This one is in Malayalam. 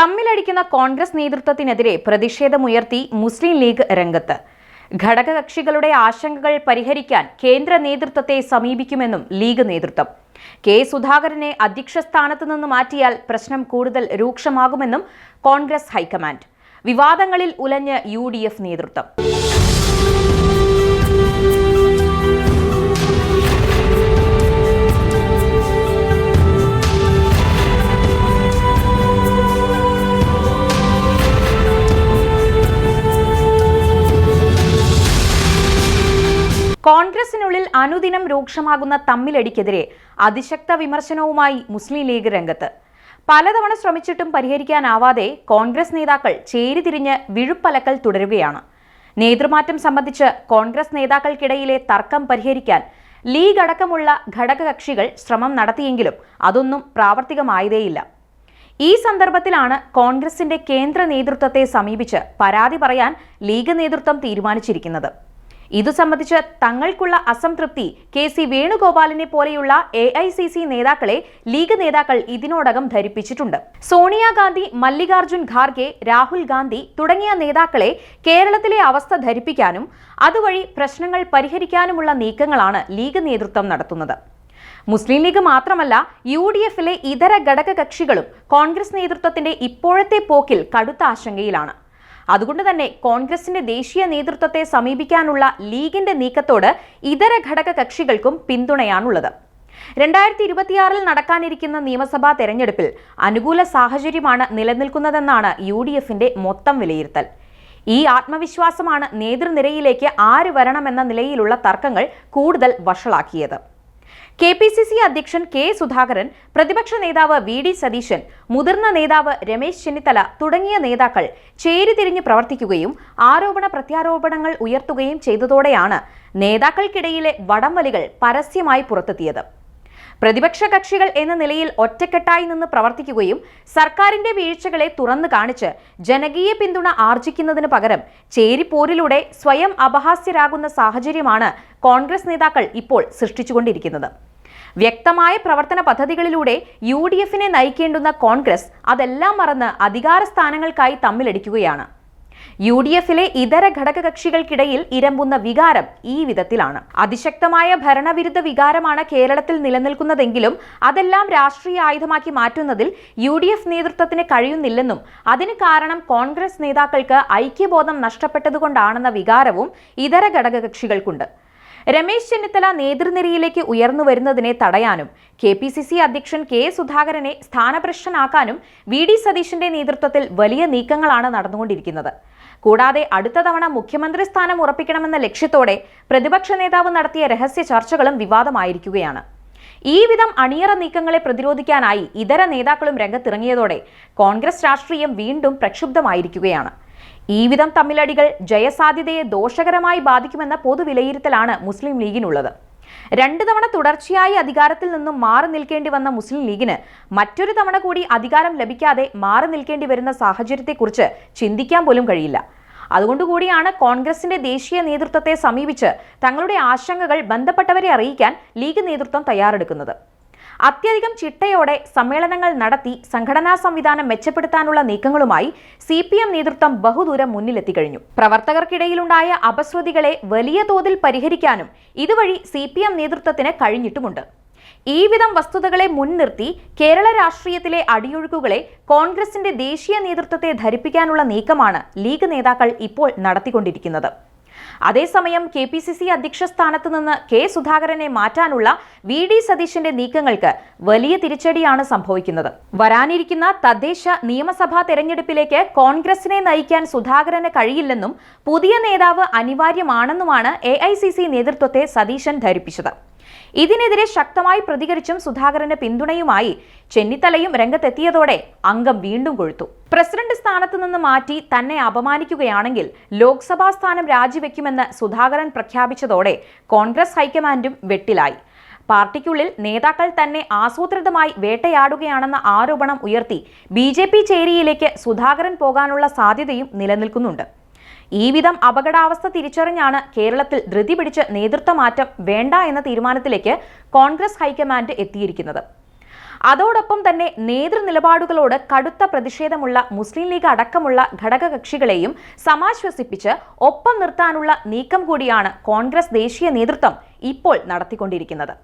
തമ്മിലടിക്കുന്ന കോൺഗ്രസ് നേതൃത്വത്തിനെതിരെ പ്രതിഷേധമുയർത്തി മുസ്ലിം ലീഗ് രംഗത്ത്. ഘടകകക്ഷികളുടെ ആശങ്കകൾ പരിഹരിക്കാൻ കേന്ദ്ര നേതൃത്വത്തെ സമീപിക്കുമെന്നും ലീഗ് നേതൃത്വം. കെ. സുധാകരനെ അധ്യക്ഷ സ്ഥാനത്ത് നിന്ന് മാറ്റിയാൽ പ്രശ്നം കൂടുതൽ രൂക്ഷമാകുമെന്നും കോൺഗ്രസ് ഹൈക്കമാൻഡ്. വിവാദങ്ങളിൽ ഉലഞ്ഞ് യു നേതൃത്വം. അനുദിനം രൂക്ഷമാകുന്ന തമ്മിലടിക്കെതിരെ അതിശക്ത വിമർശനവുമായി മുസ്ലിം ലീഗ് രംഗത്ത്. പലതവണ ശ്രമിച്ചിട്ടും പരിഹരിക്കാനാവാതെ കോൺഗ്രസ് നേതാക്കൾ ചേരിതിരിഞ്ഞ് വിഴുപ്പലക്കൽ തുടരുകയാണ്. നേതൃമാറ്റം സംബന്ധിച്ച് കോൺഗ്രസ് നേതാക്കൾക്കിടയിലെ തർക്കം പരിഹരിക്കാൻ ലീഗ് അടക്കമുള്ള ഘടകകക്ഷികൾ ശ്രമം നടത്തിയെങ്കിലും അതൊന്നും പ്രാവർത്തികമായതേയില്ല. ഈ സന്ദർഭത്തിലാണ് കോൺഗ്രസിന്റെ കേന്ദ്ര നേതൃത്വത്തെ സമീപിച്ച് പരാതി പറയാൻ ലീഗ് നേതൃത്വം തീരുമാനിച്ചിരിക്കുന്നത്. ഇതു സംബന്ധിച്ച് തങ്ങൾക്കുള്ള അസംതൃപ്തി കെ സി വേണുഗോപാലിനെ പോലെയുള്ള എ ഐ സി സി നേതാക്കളെ ലീഗ് നേതാക്കൾ ഇതിനോടകം ധരിപ്പിച്ചിട്ടുണ്ട്. സോണിയാഗാന്ധി മല്ലികാർജുൻ ഖാർഗെ രാഹുൽ ഗാന്ധി തുടങ്ങിയ നേതാക്കളെ കേരളത്തിലെ അവസ്ഥ ധരിപ്പിക്കാനും അതുവഴി പ്രശ്നങ്ങൾ പരിഹരിക്കാനുമുള്ള നീക്കങ്ങളാണ് ലീഗ് നേതൃത്വം നടത്തുന്നത്. മുസ്ലിം ലീഗ് മാത്രമല്ല യു ഡി എഫിലെ ഇതര ഘടക കക്ഷികളും കോൺഗ്രസ് നേതൃത്വത്തിന്റെ ഇപ്പോഴത്തെ പോക്കിൽ കടുത്ത ആശങ്കയിലാണ്. അതുകൊണ്ട് തന്നെ കോൺഗ്രസിന്റെ ദേശീയ നേതൃത്വത്തെ സമീപിക്കാനുള്ള ലീഗിന്റെ നീക്കത്തോട് ഇതര ഘടക കക്ഷികൾക്കും പിന്തുണയാണുള്ളത്. രണ്ടായിരത്തി ഇരുപത്തിയാറിൽ നടക്കാനിരിക്കുന്ന നിയമസഭാ തെരഞ്ഞെടുപ്പിൽ അനുകൂല സാഹചര്യമാണ് നിലനിൽക്കുന്നതെന്നാണ് യു ഡി എഫിന്റെ മൊത്തം വിലയിരുത്തൽ. ഈ ആത്മവിശ്വാസമാണ് നേതൃനിരയിലേക്ക് ആര് വരണമെന്ന നിലയിലുള്ള തർക്കങ്ങൾ കൂടുതൽ വഷളാക്കിയത്. കെ പി സി സി അധ്യക്ഷൻ കെ സുധാകരൻ പ്രതിപക്ഷ നേതാവ് വി ഡി സതീശൻ മുതിർന്ന നേതാവ് രമേശ് ചെന്നിത്തല തുടങ്ങിയ നേതാക്കൾ ചേരിതിരിഞ്ഞ് പ്രവർത്തിക്കുകയും ആരോപണ പ്രത്യാരോപണങ്ങൾ ഉയർത്തുകയും ചെയ്തതോടെയാണ് നേതാക്കൾക്കിടയിലെ വടംവലികൾ പരസ്യമായി പുറത്തെത്തിയത്. പ്രതിപക്ഷ കക്ഷികൾ എന്ന നിലയിൽ ഒറ്റക്കെട്ടായി നിന്ന് പ്രവർത്തിക്കുകയും സർക്കാരിന്റെ വീഴ്ചകളെ തുറന്നു കാണിച്ച് ജനകീയ പിന്തുണ ആർജിക്കുന്നതിന് പകരം ചേരിപ്പോരിലൂടെ സ്വയം അപഹാസ്യരാകുന്ന സാഹചര്യമാണ് കോൺഗ്രസ് നേതാക്കൾ ഇപ്പോൾ സൃഷ്ടിച്ചുകൊണ്ടിരിക്കുന്നത്. വ്യക്തമായ പ്രവർത്തന പദ്ധതികളിലൂടെ യു ഡി എഫിനെ നയിക്കേണ്ടുന്ന കോൺഗ്രസ് അതെല്ലാം മറന്ന് അധികാര സ്ഥാനങ്ങൾക്കായി തമ്മിലടിക്കുകയാണ്. യു ഡി എഫിലെ ഇതര ഘടകകക്ഷികൾക്കിടയിൽ ഇരമ്പുന്ന വികാരം ഈ വിധത്തിലാണ്. അതിശക്തമായ ഭരണവിരുദ്ധ വികാരമാണ് കേരളത്തിൽ നിലനിൽക്കുന്നതെങ്കിലും അതെല്ലാം രാഷ്ട്രീയ ആയുധമാക്കി മാറ്റുന്നതിൽ യു ഡി എഫ് നേതൃത്വത്തിന് കഴിയുന്നില്ലെന്നും അതിന് കാരണം കോൺഗ്രസ് നേതാക്കൾക്ക് ഐക്യബോധം നഷ്ടപ്പെട്ടതുകൊണ്ടാണെന്ന വികാരവും ഇതര ഘടകകക്ഷികൾക്കുണ്ട്. രമേശ് ചെന്നിത്തല നേതൃനിരയിലേക്ക് ഉയർന്നു വരുന്നതിനെ തടയാനും കെ പി സി സി അധ്യക്ഷൻ കെ സുധാകരനെ സ്ഥാനഭ്രഷ്ടനാക്കാനും വി ഡി സതീഷിന്റെ നേതൃത്വത്തിൽ വലിയ നീക്കങ്ങളാണ് നടന്നുകൊണ്ടിരിക്കുന്നത്. കൂടാതെ അടുത്ത തവണ മുഖ്യമന്ത്രി സ്ഥാനം ഉറപ്പിക്കണമെന്ന ലക്ഷ്യത്തോടെ പ്രതിപക്ഷ നേതാവ് നടത്തിയ രഹസ്യ ചർച്ചകളും വിവാദമായിരിക്കുകയാണ്. ഈ വിധം അണിയറ നീക്കങ്ങളെ പ്രതിരോധിക്കാനായി ഇതര നേതാക്കളും രംഗത്തിറങ്ങിയതോടെ കോൺഗ്രസ് രാഷ്ട്രീയം വീണ്ടും പ്രക്ഷുബ്ധമായിരിക്കുകയാണ്. ഈ വിധം തമ്മിലടികൾ ജയസാധ്യതയെ ദോഷകരമായി ബാധിക്കുമെന്ന പൊതുവിലയിരുത്തലാണ് മുസ്ലിം ലീഗിനുള്ളത്. രണ്ട് തവണ തുടർച്ചയായി അധികാരത്തിൽ നിന്നും മാറി നിൽക്കേണ്ടി വന്ന മുസ്ലിം ലീഗിന് മറ്റൊരു തവണ കൂടി അധികാരം ലഭിക്കാതെ മാറി നിൽക്കേണ്ടി വരുന്ന സാഹചര്യത്തെക്കുറിച്ച് ചിന്തിക്കാൻ പോലും കഴിയില്ല. അതുകൊണ്ടുകൂടിയാണ് കോൺഗ്രസിന്റെ ദേശീയ നേതൃത്വത്തെ സമീപിച്ച് തങ്ങളുടെ ആശങ്കകൾ ബന്ധപ്പെട്ടവരെ അറിയിക്കാൻ ലീഗ് നേതൃത്വം തയ്യാറെടുക്കുന്നത്. അത്യധികം ചിട്ടയോടെ സമ്മേളനങ്ങൾ നടത്തി സംഘടനാ സംവിധാനം മെച്ചപ്പെടുത്താനുള്ള നീക്കങ്ങളുമായി സി പി എം നേതൃത്വം ബഹുദൂരം മുന്നിലെത്തിക്കഴിഞ്ഞു. പ്രവർത്തകർക്കിടയിലുണ്ടായ അപശ്രുതികളെ വലിയ തോതിൽ പരിഹരിക്കാനും ഇതുവഴി സി പി എം നേതൃത്വത്തിന് കഴിഞ്ഞിട്ടുമുണ്ട്. ഈ വിധം വസ്തുതകളെ മുൻനിർത്തി കേരള രാഷ്ട്രീയത്തിലെ അടിയൊഴുക്കുകളെ കോൺഗ്രസിന്റെ ദേശീയ നേതൃത്വത്തെ ധരിപ്പിക്കാനുള്ള നീക്കമാണ് ലീഗ് നേതാക്കൾ ഇപ്പോൾ നടത്തിക്കൊണ്ടിരിക്കുന്നത്. അതേസമയം കെ പി സി സി അധ്യക്ഷ സ്ഥാനത്ത് നിന്ന് കെ സുധാകരനെ മാറ്റാനുള്ള വി ഡി സതീശന്റെ നീക്കങ്ങൾക്ക് വലിയ തിരിച്ചടിയാണ് സംഭവിക്കുന്നത്. വരാനിരിക്കുന്ന തദ്ദേശ നിയമസഭാ തെരഞ്ഞെടുപ്പിലേക്ക് കോൺഗ്രസിനെ നയിക്കാൻ സുധാകരന് കഴിയില്ലെന്നും പുതിയ നേതാവ് അനിവാര്യമാണെന്നുമാണ് എ നേതൃത്വത്തെ സതീശൻ ധരിപ്പിച്ചത്. ഇതിനെതിരെ ശക്തമായി പ്രതികരിച്ചും സുധാകരന് പിന്തുണയുമായി ചെന്നിത്തലയും രംഗത്തെത്തിയതോടെ അംഗം വീണ്ടും കൊഴുത്തു. പ്രസിഡന്റ് സ്ഥാനത്ത് നിന്ന് മാറ്റി തന്നെ അപമാനിക്കുകയാണെങ്കിൽ ലോക്സഭാ സ്ഥാനം രാജിവെക്കുമെന്ന് സുധാകരൻ പ്രഖ്യാപിച്ചതോടെ കോൺഗ്രസ് ഹൈക്കമാൻഡും വെട്ടിലായി. പാർട്ടിക്കുള്ളിൽ നേതാക്കൾ തന്നെ ആസൂത്രിതമായി വേട്ടയാടുകയാണെന്ന ആരോപണം ഉയർത്തി ബി ജെ പി ചേരിയിലേക്ക് സുധാകരൻ പോകാനുള്ള സാധ്യതയും നിലനിൽക്കുന്നുണ്ട്. ഈ വിധം അപകടാവസ്ഥ തിരിച്ചറിഞ്ഞാണ് കേരളത്തിൽ ധൃതി പിടിച്ച് നേതൃത്വമാറ്റം വേണ്ട എന്ന തീരുമാനത്തിലേക്ക് കോൺഗ്രസ് ഹൈക്കമാൻഡ് എത്തിയിരിക്കുന്നത്. അതോടൊപ്പം തന്നെ നേതൃനിലപാടുകളോട് കടുത്ത പ്രതിഷേധമുള്ള മുസ്ലിം ലീഗ് അടക്കമുള്ള ഘടകകക്ഷികളെയും സമാശ്വസിപ്പിച്ച് ഒപ്പം നിർത്താനുള്ള നീക്കം കൂടിയാണ് കോൺഗ്രസ് ദേശീയ നേതൃത്വം ഇപ്പോൾ നടത്തിക്കൊണ്ടിരിക്കുന്നത്.